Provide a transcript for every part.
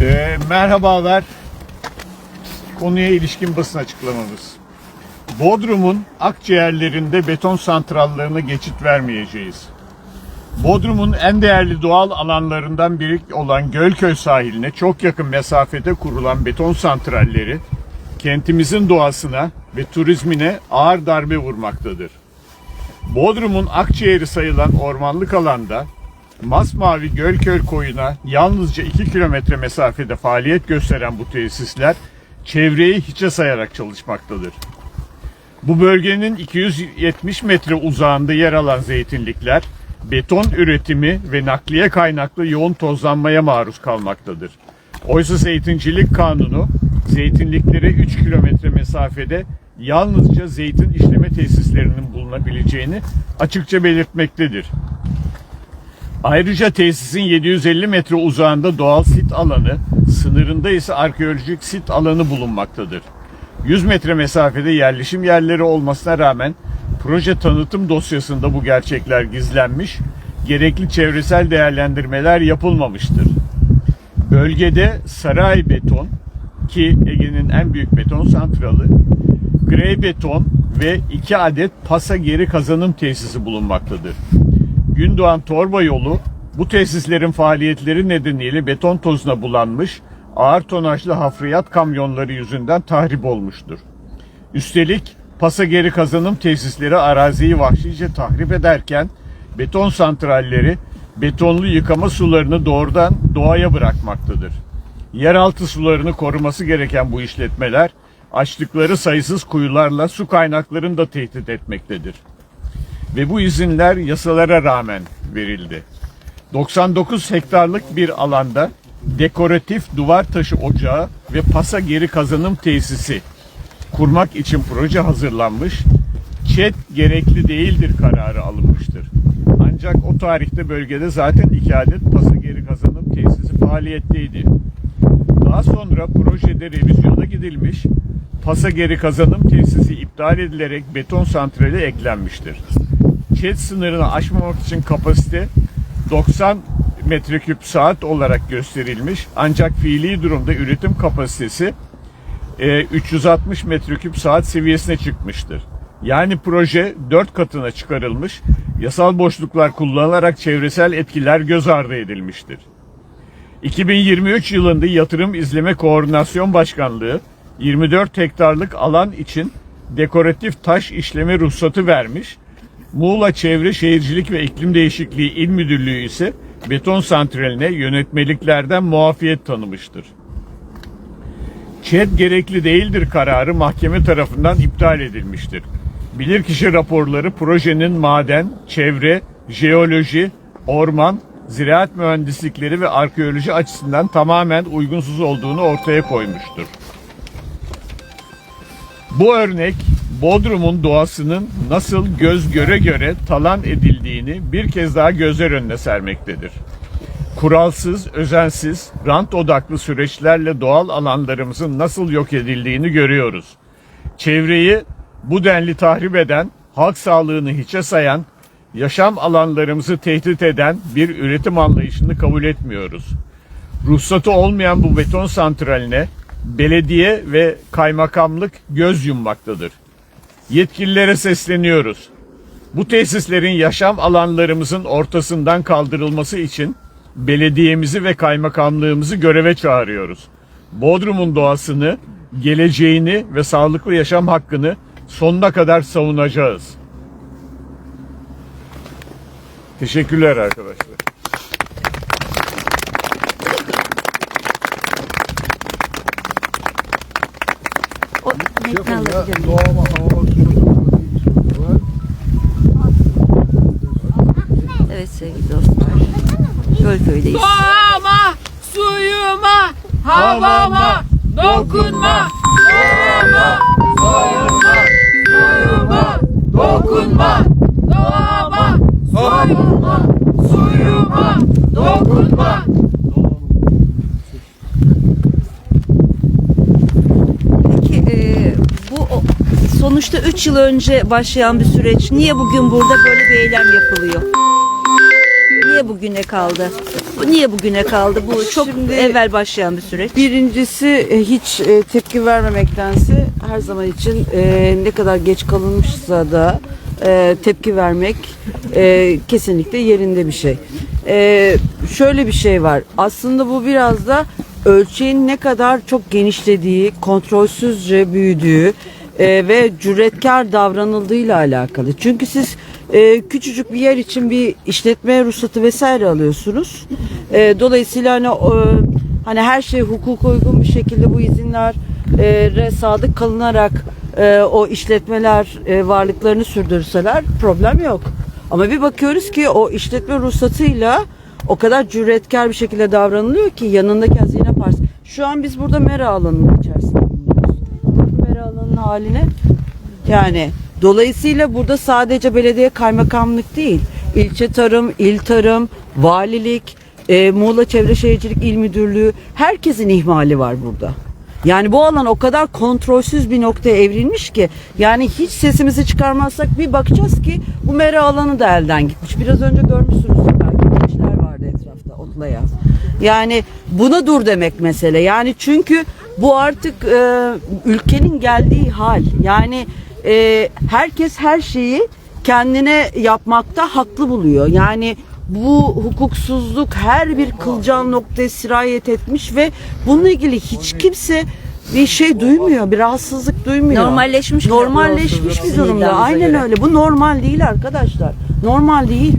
Ee, merhabalar. Konuya ilişkin basın açıklamamız. Bodrum'un akciğerlerinde beton santrallarına geçit vermeyeceğiz. Bodrum'un en değerli doğal alanlarından biri olan Gölköy sahiline çok yakın mesafede kurulan beton santralleri kentimizin doğasına ve turizmine ağır darbe vurmaktadır. Bodrum'un akciğeri sayılan ormanlık alanda Masmavi Gölköy koyuna yalnızca 2 kilometre mesafede faaliyet gösteren bu tesisler çevreyi hiçe sayarak çalışmaktadır. Bu bölgenin 270 metre uzağında yer alan zeytinlikler beton üretimi ve nakliye kaynaklı yoğun tozlanmaya maruz kalmaktadır. Oysa zeytincilik kanunu zeytinliklere 3 kilometre mesafede yalnızca zeytin işleme tesislerinin bulunabileceğini açıkça belirtmektedir. Ayrıca tesisin 750 metre uzağında doğal sit alanı, sınırında ise arkeolojik sit alanı bulunmaktadır. 100 metre mesafede yerleşim yerleri olmasına rağmen proje tanıtım dosyasında bu gerçekler gizlenmiş, gerekli çevresel değerlendirmeler yapılmamıştır. Bölgede Saray Beton ki Ege'nin en büyük beton santralı, Grey Beton ve 2 adet pasa geri kazanım tesisi bulunmaktadır. Gündoğan Torba yolu bu tesislerin faaliyetleri nedeniyle beton tozuna bulanmış, ağır tonajlı hafriyat kamyonları yüzünden tahrip olmuştur. Üstelik pasa geri kazanım tesisleri araziyi vahşice tahrip ederken beton santralleri betonlu yıkama sularını doğrudan doğaya bırakmaktadır. Yeraltı sularını koruması gereken bu işletmeler açtıkları sayısız kuyularla su kaynaklarını da tehdit etmektedir ve bu izinler yasalara rağmen verildi. 99 hektarlık bir alanda dekoratif duvar taşı ocağı ve pasa geri kazanım tesisi kurmak için proje hazırlanmış, ÇED gerekli değildir kararı alınmıştır. Ancak o tarihte bölgede zaten iki adet pasa geri kazanım tesisi faaliyetteydi. Daha sonra projede revizyona gidilmiş, pasa geri kazanım tesisi iptal edilerek beton santrali eklenmiştir. ÇED sınırını aşmamak için kapasite 90 metreküp saat olarak gösterilmiş ancak fiili durumda üretim kapasitesi e, 360 metreküp saat seviyesine çıkmıştır. Yani proje 4 katına çıkarılmış, yasal boşluklar kullanılarak çevresel etkiler göz ardı edilmiştir. 2023 yılında Yatırım İzleme Koordinasyon Başkanlığı 24 hektarlık alan için dekoratif taş işleme ruhsatı vermiş. Muğla Çevre Şehircilik ve İklim Değişikliği İl Müdürlüğü ise beton santraline yönetmeliklerden muafiyet tanımıştır. ÇED gerekli değildir kararı mahkeme tarafından iptal edilmiştir. Bilirkişi raporları projenin maden, çevre, jeoloji, orman, ziraat mühendislikleri ve arkeoloji açısından tamamen uygunsuz olduğunu ortaya koymuştur. Bu örnek Bodrum'un doğasının nasıl göz göre göre talan edildiğini bir kez daha gözler önüne sermektedir. Kuralsız, özensiz, rant odaklı süreçlerle doğal alanlarımızın nasıl yok edildiğini görüyoruz. Çevreyi bu denli tahrip eden, halk sağlığını hiçe sayan, yaşam alanlarımızı tehdit eden bir üretim anlayışını kabul etmiyoruz. Ruhsatı olmayan bu beton santraline belediye ve kaymakamlık göz yummaktadır. Yetkililere sesleniyoruz. Bu tesislerin yaşam alanlarımızın ortasından kaldırılması için belediyemizi ve kaymakamlığımızı göreve çağırıyoruz. Bodrum'un doğasını, geleceğini ve sağlıklı yaşam hakkını sonuna kadar savunacağız. Teşekkürler arkadaşlar. O metni alabilir miyim? Doğama var. Evet sevgili dostlar. Gölköy'deyiz. Doğama, suyuma, havama, dokunma. Doğama, suyuma, suyuma, dokunma. Peki e, bu o- sonuçta 3 yıl önce başlayan bir süreç. Niye bugün burada böyle bir eylem yapılıyor? Niye bugüne kaldı? Bu niye bugüne kaldı? Bu çok Şimdi- evvel başlayan bir süreç. Birincisi e, hiç e, tepki vermemektense her zaman için e, ne kadar geç kalınmışsa da tepki vermek kesinlikle yerinde bir şey. Şöyle bir şey var. Aslında bu biraz da ölçeğin ne kadar çok genişlediği, kontrolsüzce büyüdüğü e, ve cüretkar davranıldığıyla alakalı. Çünkü siz e, küçücük bir yer için bir işletme ruhsatı vesaire alıyorsunuz. E, dolayısıyla hani o, hani her şey hukuka uygun bir şekilde bu izinler e, re sadık kalınarak e, o işletmeler e, varlıklarını sürdürseler problem yok. Ama bir bakıyoruz ki o işletme ruhsatıyla o kadar cüretkar bir şekilde davranılıyor ki yanındaki hazine partisi. Şu an biz burada mera alanının içerisinde bulunuyoruz. Bakın mera alanının haline. Yani dolayısıyla burada sadece belediye kaymakamlık değil, ilçe tarım, il tarım, valilik, e, Muğla Çevre Şehircilik İl Müdürlüğü herkesin ihmali var burada. Yani bu alan o kadar kontrolsüz bir noktaya evrilmiş ki yani hiç sesimizi çıkarmazsak bir bakacağız ki bu mera alanı da elden gitmiş. Biraz önce görmüşsünüz belki gençler vardı etrafta otlayan. Yani buna dur demek mesele. Yani çünkü bu artık e, ülkenin geldiği hal. Yani e, herkes her şeyi kendine yapmakta haklı buluyor. Yani bu hukuksuzluk her bir kılcal noktaya sirayet etmiş ve bununla ilgili hiç kimse bir şey duymuyor, bir rahatsızlık duymuyor. Normalleşmiş Normalleşmiş bir durumda. Aynen öyle. Bu normal değil arkadaşlar. Normal değil.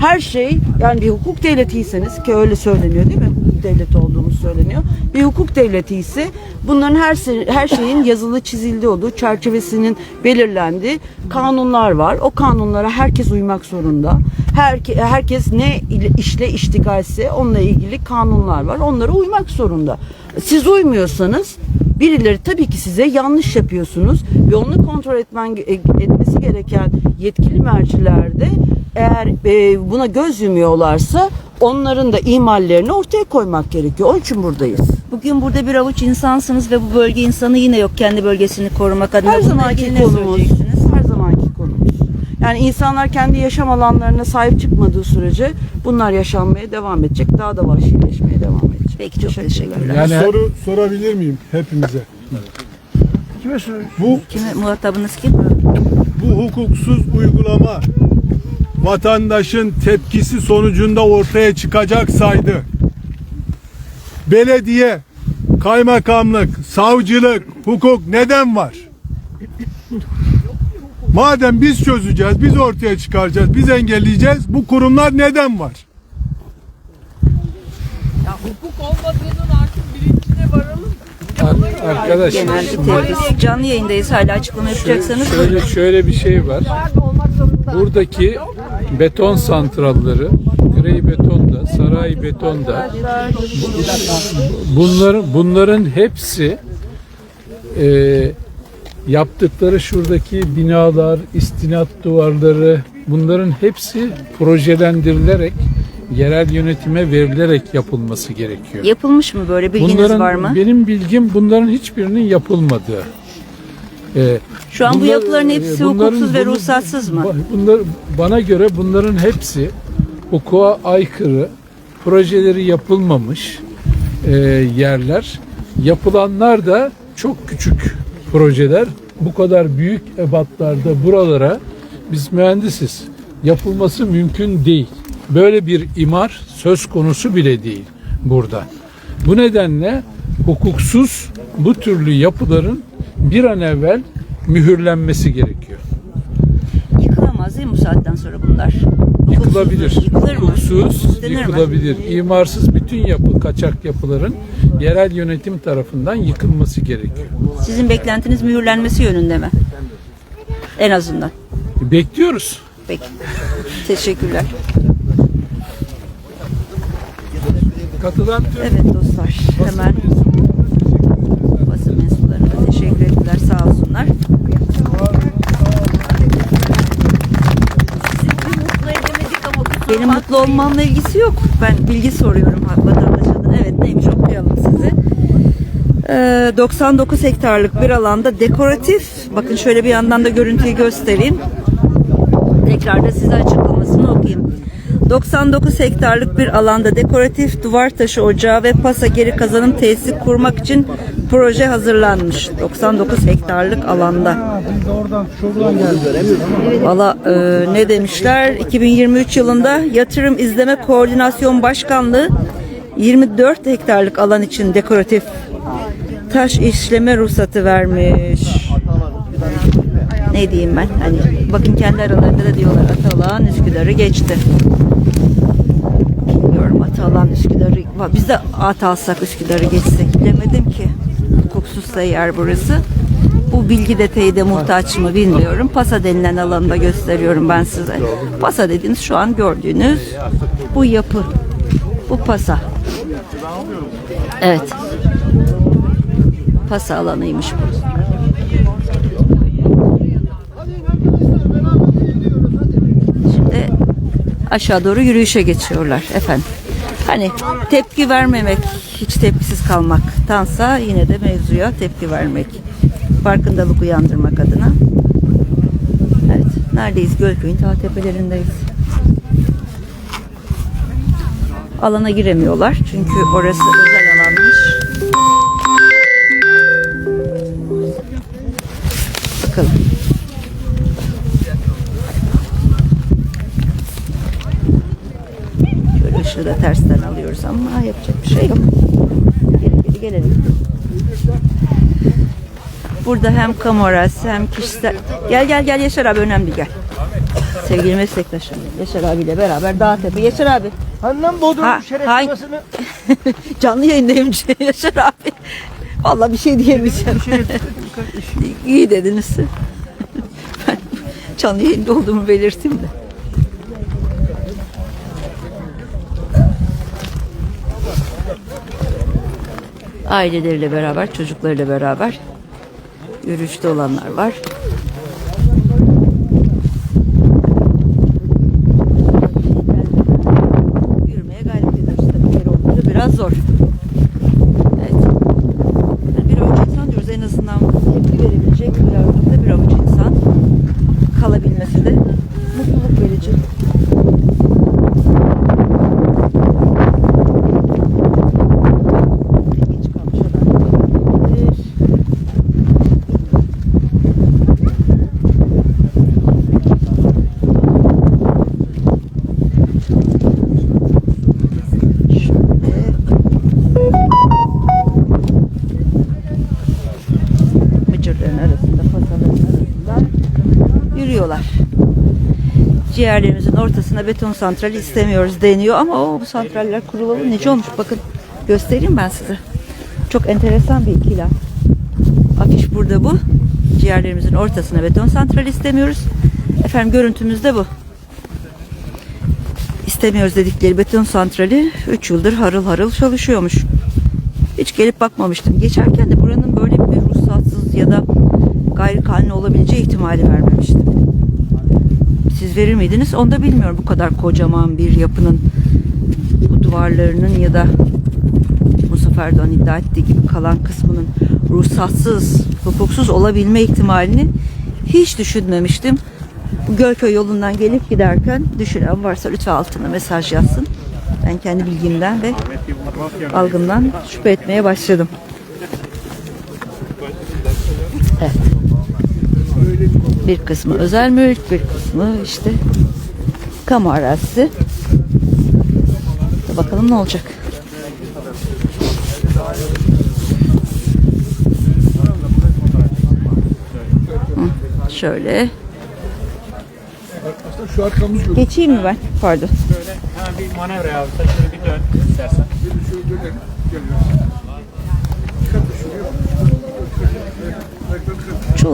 Her şey yani bir hukuk devletiyseniz ki öyle söyleniyor değil mi? Hukuk devleti olduğumuz söyleniyor. Bir hukuk devleti ise bunların her her şeyin yazılı çizildi olduğu, çerçevesinin belirlendiği kanunlar var. O kanunlara herkes uymak zorunda. Her, herkes ne işle iştigalse onunla ilgili kanunlar var. Onlara uymak zorunda. Siz uymuyorsanız birileri tabii ki size yanlış yapıyorsunuz ve onu kontrol etmen e, etmesi gereken yetkili mercilerde eğer e, buna göz yumuyorlarsa onların da imallerini ortaya koymak gerekiyor. Onun için buradayız. Bugün burada bir avuç insansınız ve bu bölge insanı yine yok kendi bölgesini korumak adına. Her zamanki konumuz. söyleyeceksiniz? Her zamanki konumuz. Yani insanlar kendi yaşam alanlarına sahip çıkmadığı sürece bunlar yaşanmaya devam edecek. Daha da vahşileşmeye devam edecek. Peki çok teşekkürler. Yani soru sorabilir miyim hepimize? Bu Kime, muhatabınız kim? bu hukuksuz uygulama vatandaşın tepkisi sonucunda ortaya çıkacaksaydı belediye, kaymakamlık, savcılık, hukuk neden var? Madem biz çözeceğiz, biz ortaya çıkaracağız, biz engelleyeceğiz, bu kurumlar neden var? Ya hukuk olmadığının artık bilincine varalım. Arkadaşlar Genel tepkisi. Canlı yayındayız hala açıklama yapacaksanız. şöyle şöyle bir şey var. Buradaki beton santralları, grey betonda, saray betonda bunların bunların hepsi e, yaptıkları şuradaki binalar, istinat duvarları bunların hepsi projelendirilerek yerel yönetime verilerek yapılması gerekiyor. Yapılmış mı böyle bilginiz bunların var mı? benim bilgim bunların hiçbirinin yapılmadığı. Ee, Şu an bu bunlar- yapıların hepsi e, bunların- hukuksuz ve ruhsatsız mı? Bunlar, bana göre bunların hepsi hukuka aykırı, projeleri yapılmamış e, yerler. Yapılanlar da çok küçük projeler. Bu kadar büyük ebatlarda buralara biz mühendisiz. Yapılması mümkün değil. Böyle bir imar söz konusu bile değil burada. Bu nedenle hukuksuz bu türlü yapıların bir an evvel mühürlenmesi gerekiyor. Yıkılamaz değil mi bu saatten sonra bunlar? Yıkılabilir. Yıkılır mı? Hukuksuz Denir mi? yıkılabilir. İmarsız bütün yapı, kaçak yapıların yerel yönetim tarafından yıkılması gerekiyor. Sizin beklentiniz mühürlenmesi yönünde mi? En azından. Bekliyoruz. Peki. Teşekkürler. Katılan tüm Evet dostlar hemen Benim mutlu olmamla ilgisi yok. Ben bilgi soruyorum vatandaş adına. Evet neymiş okuyalım sizi. Ee, 99 hektarlık bir alanda dekoratif, bakın şöyle bir yandan da görüntüyü göstereyim. Tekrar da size açıklamasını okuyayım. 99 hektarlık bir alanda dekoratif duvar taşı ocağı ve pasa geri kazanım tesisi kurmak için proje hazırlanmış. 99 hektarlık alanda. Valla e, ne demişler? 2023 yılında Yatırım İzleme Koordinasyon Başkanlığı 24 hektarlık alan için dekoratif taş işleme ruhsatı vermiş. Ne diyeyim ben? Hani bakın kendi aralarında da diyorlar Atalan Üsküdar'ı geçti. Bilmiyorum Atalan Üsküdar'ı. Biz de at alsak Üsküdar'ı geçsek bilemedim ki. Da yer burası. Bu bilgi detayı da muhtaç mı bilmiyorum. Pasa denilen alanı gösteriyorum ben size. Pasa dediğiniz şu an gördüğünüz bu yapı. Bu pasa. Evet. Pasa alanıymış bu. Şimdi aşağı doğru yürüyüşe geçiyorlar efendim. Hani tepki vermemek, hiç tepkisiz kalmaktansa yine de mevzuya tepki vermek. Farkındalık uyandırmak adına. Evet, neredeyiz? Gölköy'ün ta tepelerindeyiz. Alana giremiyorlar çünkü orası özel alanmış. Bakalım. Şöyle ışığı da ama yapacak bir şey yok. Geri geri gelelim. Burada hem kamu arazisi hem kişisel... Gel gel gel Yaşar abi önemli gel. Sevgili meslektaşım Yaşar abiyle beraber Dağtepe. Yaşar abi Annem Bodrum Ha, şeref hay- yuvasını canlı yayındayım Yaşar abi. Vallahi bir şey diyemeyeceğim. İyi dediniz. ben canlı yayında olduğumu belirteyim de. Aileleriyle beraber, çocuklarıyla beraber yürüyüşte olanlar var. Yürümeye gayret ediyoruz. Tabii yer olunca biraz zor. Evet. Yani bir avuç insan diyoruz en azından tepki verebilecek duyarlılıkta bir avuç insan kalabilmesi de mutluluk verici. Geç kalmış olan olabilir. Şöyle. Mıcırların arasında, pasaların arasında yürüyorlar. Ciğerlerimizin ortasına beton santrali istemiyoruz deniyor ama o bu santraller kurulalı nece olmuş bakın göstereyim ben size. Çok enteresan bir ikilem. Afiş burada bu. Ciğerlerimizin ortasına beton santrali istemiyoruz. Efendim görüntümüz de bu. İstemiyoruz dedikleri beton santrali 3 yıldır harıl harıl çalışıyormuş. Hiç gelip bakmamıştım. Geçerken de buranın böyle bir ruhsatsız ya da gayri kanuni olabileceği ihtimali vermemiştim. Siz verir miydiniz? Onu da bilmiyorum. Bu kadar kocaman bir yapının bu duvarlarının ya da Mustafa Erdoğan iddia ettiği gibi kalan kısmının ruhsatsız, hukuksuz olabilme ihtimalini hiç düşünmemiştim. Bu Gölköy yolundan gelip giderken düşünen varsa lütfen altına mesaj yazsın. Ben kendi bilgimden ve algımdan şüphe etmeye başladım. Evet. Bir kısmı özel mülk, bir kısmı işte kamu arazisi. Bakalım ne olacak. Hı, Şöyle. Şu arkamız yok. Geçeyim mi ben? Pardon. Hemen bir manevra. Sen şöyle bir dön istersen.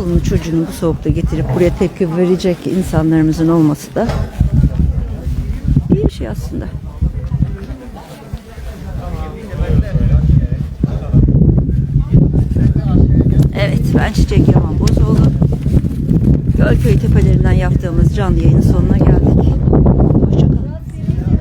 Çoluğunu çocuğunu bu soğukta getirip buraya tepki verecek insanlarımızın olması da bir şey aslında. Evet ben Çiçek Yaman Bozoğlu. Gölköy tepelerinden yaptığımız canlı yayının sonuna